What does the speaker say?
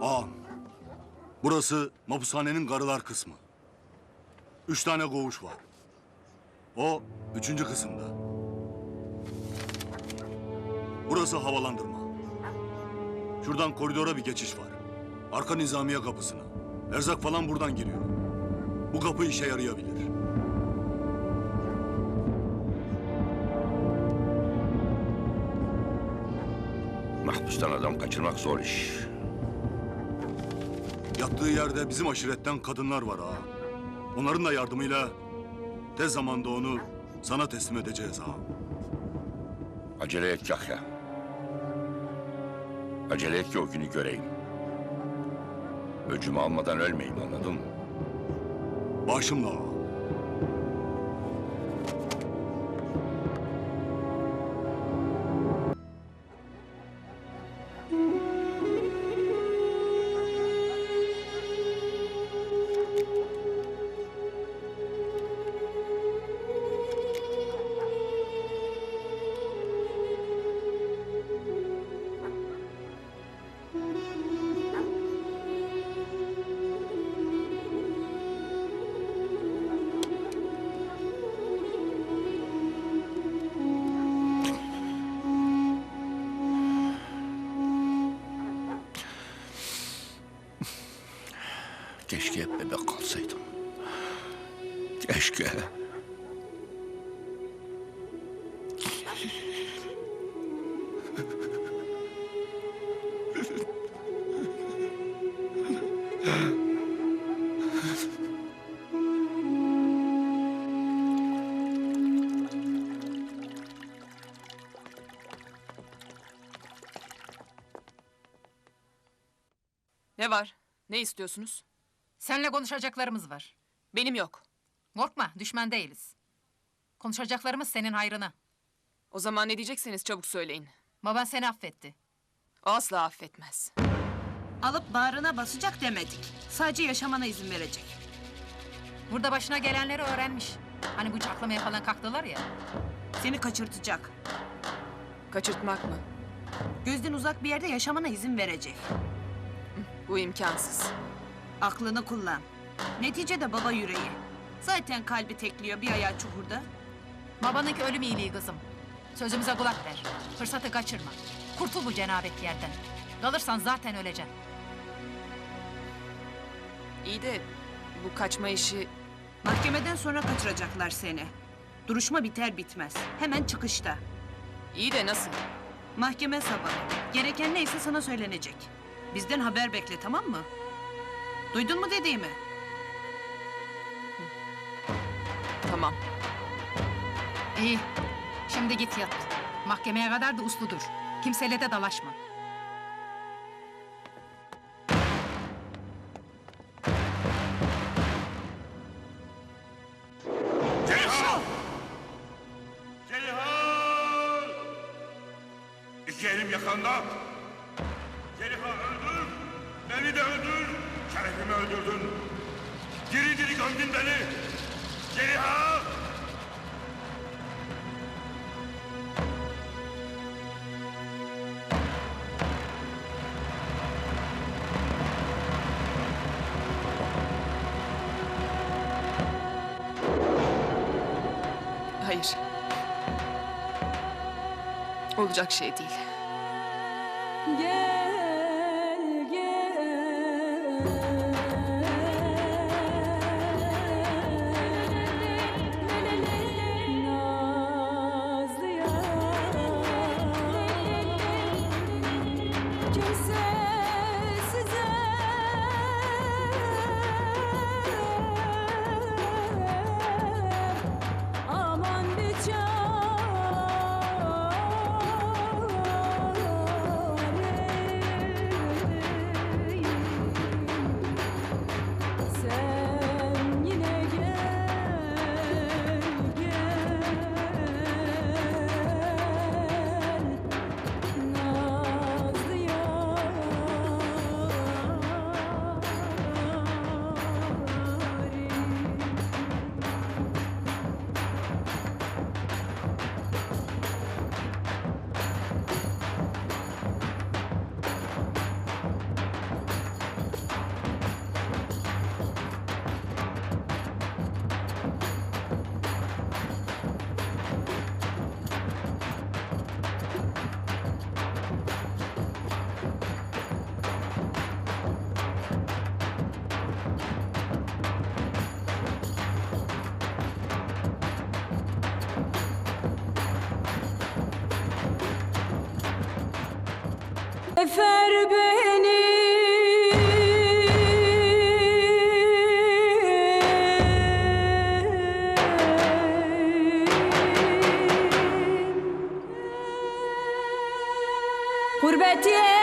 Ağam. Burası mapushanenin karılar kısmı. Üç tane koğuş var. O üçüncü kısımda. Burası havalandırma. Şuradan koridora bir geçiş var. Arka nizamiye kapısına. Erzak falan buradan giriyor. Bu kapı işe yarayabilir. Mahpustan adam kaçırmak zor iş. Yattığı yerde bizim aşiretten kadınlar var ha. Onların da yardımıyla tez zamanda onu sana teslim edeceğiz ha. Acele et Yahya. Acele et ki o günü göreyim. Öcümü almadan ölmeyeyim anladın mı? Başımla ha. Keşke hep bebek kalsaydım. Keşke. Ne var? Ne istiyorsunuz? Seninle konuşacaklarımız var. Benim yok. Korkma, düşman değiliz. Konuşacaklarımız senin hayrına. O zaman ne diyecekseniz çabuk söyleyin. Baban seni affetti. O asla affetmez. Alıp bağrına basacak demedik. Sadece yaşamana izin verecek. Burada başına gelenleri öğrenmiş. Hani bıçaklamaya falan kalktılar ya. Seni kaçırtacak. Kaçırtmak mı? Gözden uzak bir yerde yaşamana izin verecek. Bu imkansız. Aklını kullan. Neticede baba yüreği. Zaten kalbi tekliyor bir ayağı çukurda. Babanınki ölüm iyiliği kızım. Sözümüze kulak ver. Fırsatı kaçırma. Kurtul bu cenabet yerden. Kalırsan zaten öleceksin. İyi de bu kaçma işi Mahkemeden sonra kaçıracaklar seni. Duruşma biter bitmez. Hemen çıkışta. iyi de nasıl? Mahkeme sabahı. Gereken neyse sana söylenecek. Bizden haber bekle tamam mı? Duydun mu dediğimi? Tamam. İyi. Şimdi git yat. Mahkemeye kadar da uslu dur. Kimseyle de dalaşma. Ceyhan! Ceyhan! İki elim yakanda. Ceyhan öldür. Beni de öldür. Şerefimi öldürdün. Diri diri gömdün beni. Ceyhan! Hayır. Olacak şey değil. Gel Efer beni. Gurbet